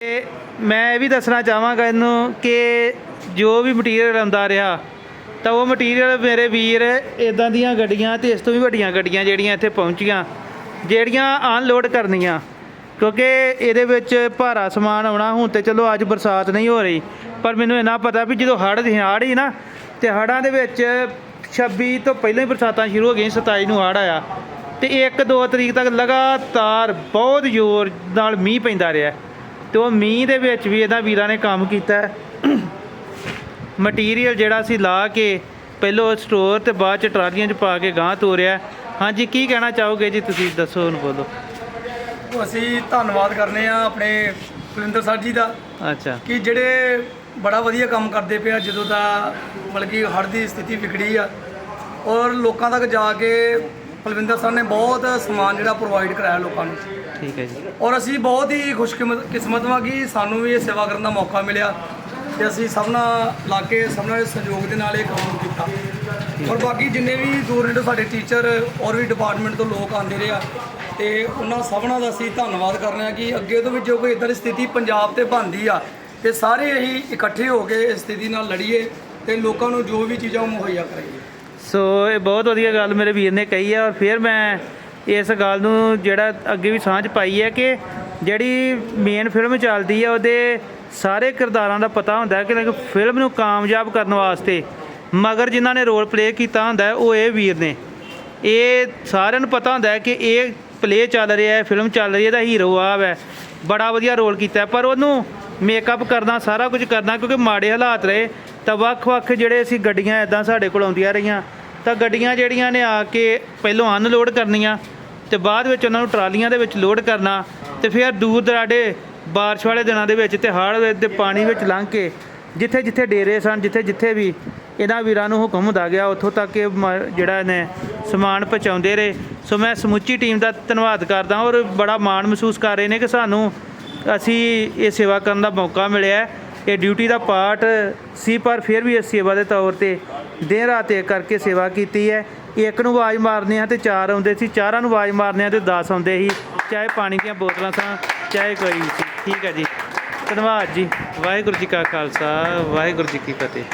ਮੈਂ ਇਹ ਵੀ ਦੱਸਣਾ ਚਾਹਾਂਗਾ ਇਹਨੂੰ ਕਿ ਜੋ ਵੀ ਮਟੀਰੀਅਲ ਆਉਂਦਾ ਰਿਹਾ, ਤਾਂ ਉਹ ਮਟੀਰੀਅਲ ਮੇਰੇ ਵੀਰ ਇਦਾਂ ਦੀਆਂ ਗੱਡੀਆਂ ਤੇ ਇਸ ਤੋਂ ਵੀ ਵੱਡੀਆਂ ਗੱਡੀਆਂ ਜਿਹੜੀਆਂ ਇੱਥੇ ਪਹੁੰਚੀਆਂ, ਜਿਹੜੀਆਂ ਅਨਲੋਡ ਕਰਨੀਆਂ, ਕਿਉਂਕਿ ਇਹਦੇ ਵਿੱਚ ਭਾਰਾ ਸਮਾਨ ਆਉਣਾ, ਹੁਣ ਤੇ ਚਲੋ ਅੱਜ ਬਰਸਾਤ ਨਹੀਂ ਹੋ ਰਹੀ, ਪਰ ਮੈਨੂੰ ਇਹਨਾਂ ਪਤਾ ਵੀ ਜਦੋਂ ਹੜ੍ਹ ਦੀ ਹੜ੍ਹ ਹੀ ਨਾ, ਤੇ ਹੜ੍ਹਾਂ ਦੇ ਵਿੱਚ 26 ਤੋਂ ਪਹਿਲਾਂ ਹੀ ਬਰਸਾਤਾਂ ਸ਼ੁਰੂ ਹੋ ਗਈਆਂ 27 ਨੂੰ ਹੜ੍ਹ ਆਇਆ, ਤੇ 1 2 ਤਰੀਕ ਤੱਕ ਲਗਾਤਾਰ ਬਹੁਤ ਜ਼ੋਰ ਨਾਲ ਮੀਂਹ ਪੈਂਦਾ ਰਿਹਾ। ਤੇ ਉਹ ਮੀਂਹ ਦੇ ਵਿੱਚ ਵੀ ਇਹਦਾ ਵੀਰਾਂ ਨੇ ਕੰਮ ਕੀਤਾ। ਮਟੀਰੀਅਲ ਜਿਹੜਾ ਸੀ ਲਾ ਕੇ ਪਹਿਲੋਂ ਸਟੋਰ ਤੇ ਬਾਅਦ ਚ ਟਰਾਲੀਆਂ 'ਚ ਪਾ ਕੇ ਗਾਂਹ ਤੋਰਿਆ ਹਾਂਜੀ ਕੀ ਕਹਿਣਾ ਚਾਹੋਗੇ ਜੀ ਤੁਸੀਂ? ਦੱਸੋ ਹੁਣ ਬੋਲੋ। ਅਸੀਂ ਧੰਨਵਾਦ ਕਰਨੇ ਆ ਆਪਣੇ ਕੁਲਿੰਦਰ ਸਾਹਿਬ ਜੀ ਦਾ ਅੱਛਾ। ਕਿ ਜਿਹੜੇ ਬੜਾ ਵਧੀਆ ਕੰਮ ਕਰਦੇ ਪਿਆ ਜਦੋਂ ਦਾ ਮਤਲਬ ਕਿ ਹੜ੍ਹ ਦੀ ਸਥਿਤੀ ਵਿਗੜੀ ਆ। ਔਰ ਲੋਕਾਂ ਤੱਕ ਜਾ ਕੇ ਕੁਲਵਿੰਦਰ ਸਾਹਿਬ ਨੇ ਬਹੁਤ ਸਮਾਨ ਜਿਹੜਾ ਪ੍ਰੋਵਾਈਡ ਕਰਾਇਆ ਲੋਕਾਂ ਨੂੰ। ਠੀਕ ਹੈ ਜੀ। ਔਰ ਅਸੀਂ ਬਹੁਤ ਹੀ ਖੁਸ਼ਕਿਸਮਤ ਕਿਸਮਤ ਵਾਂ ਕਿ ਸਾਨੂੰ ਵੀ ਇਹ ਸੇਵਾ ਕਰਨ ਦਾ ਮੌਕਾ ਮਿਲਿਆ ਤੇ ਅਸੀਂ ਸਭਨਾ ਲਾ ਕੇ ਸਭਨਾ ਦੇ ਸਹਿਯੋਗ ਦੇ ਨਾਲ ਇਹ ਕੰਮ ਕੀਤਾ। ਔਰ ਬਾਕੀ ਜਿੰਨੇ ਵੀ ਦੂਰ ਨੇੜੇ ਸਾਡੇ ਟੀਚਰ ਔਰ ਵੀ ਡਿਪਾਰਟਮੈਂਟ ਤੋਂ ਲੋਕ ਆਉਂਦੇ ਰਹੇ ਆ ਤੇ ਉਹਨਾਂ ਸਭਨਾ ਦਾ ਅਸੀਂ ਧੰਨਵਾਦ ਕਰਨੇ ਆ ਕਿ ਅੱਗੇ ਤੋਂ ਵੀ ਜੋ ਕੋਈ ਇਦਾਂ ਦੀ ਸਥਿਤੀ ਪੰਜਾਬ ਤੇ ਬਣਦੀ ਆ ਤੇ ਸਾਰੇ ਅਸੀਂ ਇਕੱਠੇ ਹੋ ਕੇ ਇਸ ਸਥਿਤੀ ਨਾਲ ਲੜੀਏ ਤੇ ਲੋਕਾਂ ਨੂੰ ਜੋ ਵੀ ਚੀਜ਼ਾਂ ਉਹ ਮੁਹੱਈਆ ਕਰਾਈਏ ਸੋ ਇਹ ਬਹੁਤ ਵਧੀਆ ਗੱਲ ਮੇਰੇ ਵੀਰ ਨੇ ਕਹੀ ਹੈ ਔਰ ਫਿਰ ਮੈਂ ਇਸ ਗੱਲ ਨੂੰ ਜਿਹੜਾ ਅੱਗੇ ਵੀ ਸਾਂਝ ਪਾਈ ਹੈ ਕਿ ਜਿਹੜੀ ਮੇਨ ਫਿਲਮ ਚੱਲਦੀ ਹੈ, ਉਹਦੇ ਸਾਰੇ ਕਿਰਦਾਰਾਂ ਦਾ ਪਤਾ ਹੁੰਦਾ ਕਿ ਫਿਲਮ ਨੂੰ ਕਾਮਯਾਬ ਕਰਨ ਵਾਸਤੇ ਮਗਰ ਜਿਨ੍ਹਾਂ ਨੇ ਰੋਲ ਪਲੇ ਕੀਤਾ ਹੁੰਦਾ ਉਹ ਇਹ ਵੀਰ ਨੇ। ਇਹ ਸਾਰਿਆਂ ਨੂੰ ਪਤਾ ਹੁੰਦਾ ਕਿ ਇਹ ਪਲੇ ਚੱਲ ਰਿਹਾ ਹੈ ਫਿਲਮ ਚੱਲ ਰਹੀ ਹੈ, ਇਹਦਾ ਹੀਰੋ ਆ ਹੈ। ਬੜਾ ਵਧੀਆ ਰੋਲ ਕੀਤਾ ਪਰ ਉਹਨੂੰ ਮੇਕਅਪ ਕਰਨਾ, ਸਾਰਾ ਕੁਝ ਕਰਨਾ, ਕਿਉਂਕਿ ਮਾੜੇ ਹਾਲਾਤ ਰਹੇ, ਤਾਂ ਵੱਖ-ਵੱਖ ਜਿਹੜੇ ਅਸੀਂ ਗੱਡੀਆਂ ਇਦਾਂ ਸਾਡੇ ਕੋਲ ਆਉਂਦੀਆਂ ਰਹੀਆਂ, ਤਾਂ ਗੱਡੀਆਂ ਜਿਹੜੀਆਂ ਨੇ ਆ ਕੇ ਪਹਿਲੋਂ ਅਨਲੋਡ ਕਰਨੀਆਂ ਤੇ ਬਾਅਦ ਵਿੱਚ ਉਹਨਾਂ ਨੂੰ ਟਰਾਲੀਆਂ ਦੇ ਵਿੱਚ ਲੋਡ ਕਰਨਾ ਤੇ ਫਿਰ ਦੂਰ ਦਰਾਡੇ ਬਾਰਿਸ਼ ਵਾਲੇ ਦਿਨਾਂ ਦੇ ਵਿੱਚ ਤੇ ਹੜ੍ਹ ਦੇ ਪਾਣੀ ਵਿੱਚ ਲੰਘ ਕੇ ਜਿੱਥੇ ਜਿੱਥੇ ਡੇਰੇ ਸਨ, ਜਿੱਥੇ ਜਿੱਥੇ ਵੀ ਇਹਨਾਂ ਵੀਰਾਂ ਨੂੰ ਹੁਕਮ ਹੁੰਦਾ ਗਿਆ, ਉੱਥੋਂ ਤੱਕ ਇਹ ਮ- ਜਿਹੜਾ ਨੇ ਸਮਾਨ ਪਹੁੰਚਾਉਂਦੇ ਰਹੇ। ਸੋ ਮੈਂ ਸਮੁੱਚੀ ਟੀਮ ਦਾ ਧੰਨਵਾਦ ਕਰਦਾ ਔਰ ਬੜਾ ਮਾਣ ਮਹਿਸੂਸ ਕਰ ਰਹੇ ਨੇ ਕਿ ਸਾਨੂੰ ਅਸੀਂ ਇਹ ਸੇਵਾ ਕਰਨ ਦਾ ਮੌਕਾ ਮਿਲਿਆ ਇਹ ਡਿਊਟੀ ਦਾ ਪਾਰਟ ਸੀ, ਪਰ ਫਿਰ ਵੀ ਇਸ ਸੇਵਾ ਦੇ ਤੌਰ ਤੇ ਦਿਨ ਰਾਤ ਇੱਕ ਕਰਕੇ ਸੇਵਾ ਕੀਤੀ ਹੈ। ਇੱਕ ਨੂੰ ਆਵਾਜ਼ ਮਾਰਨੇ ਆ ਤੇ ਚਾਰ ਆਉਂਦੇ ਸੀ, ਚਾਰਾਂ ਨੂੰ ਆਵਾਜ਼ ਮਾਰਨੇ ਆ ਤੇ 10 ਆਉਂਦੇ ਸੀ। ਚਾਹੇ ਪਾਣੀ ਦੀਆਂ ਬੋਤਲਾਂ ਸਾਂ, ਚਾਹੇ ਕੋਈ ਸੀ। ਠੀਕ ਹੈ ਜੀ। ਧੰਨਵਾਦ ਜੀ। ਵਾਹਿਗੁਰੂ ਜੀ ਕਾ ਖਾਲਸਾ, ਵਾਹਿਗੁਰੂ ਜੀ ਕੀ ਫਤਿਹ।